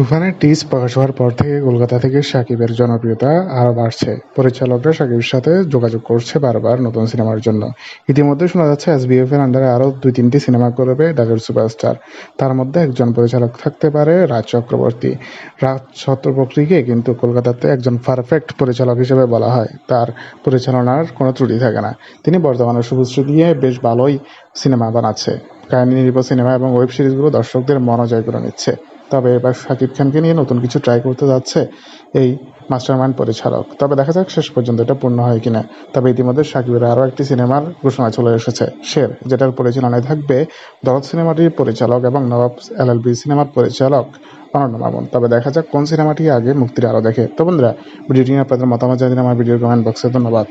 তুফানের টিজ প্রকাশ হওয়ার পর থেকে কলকাতা থেকে সাকিবের জনপ্রিয়তা আরও বাড়ছে। পরিচালকরা সাকিবের সাথে যোগাযোগ করছে বারবার নতুন সিনেমার জন্য। ইতিমধ্যে শোনা যাচ্ছে এসবিএফ এর আন্ডারে আরও দুই তিনটি সিনেমা করবে ঢাকার সুপারস্টার। তার মধ্যে একজন পরিচালক থাকতে পারে রাজ চক্রবর্তী। রাজ চক্রবর্তীকে কিন্তু কলকাতাতে একজন পারফেক্ট পরিচালক হিসেবে বলা হয়। তার পরিচালনার কোনো ত্রুটি থাকে না। তিনি বর্তমানে শুভশ্রী দিয়ে বেশ ভালোই সিনেমা বানাচ্ছে। কাহিনী নির্ভর সিনেমা এবং ওয়েব সিরিজগুলো দর্শকদের মন জয় করে নিচ্ছে। তবে এবার শাকিব খানকে নিয়ে নতুন কিছু ট্রাই করতে যাচ্ছে এই মাস্টারমাইন্ড পরিচালক। তবে দেখা যাক শেষ পর্যন্ত এটা পূর্ণ হয় কিনা। তবে ইতিমধ্যে শাকিবের আরও একটি সিনেমার ঘোষণা চলে এসেছে, শের, যেটার পরিচালনায় থাকবে দরদ সিনেমাটির পরিচালক এবং নবাব এলএলবি সিনেমার পরিচালক অনন্য মামুন। তবে দেখা যাক কোন সিনেমাটি আগে মুক্তির আরও দেখে। তো বন্ধুরা, ভিডিওটি আপনাদের মতামত জানিয়ে আমার ভিডিওর কমেন্ট বক্সে ধন্যবাদ।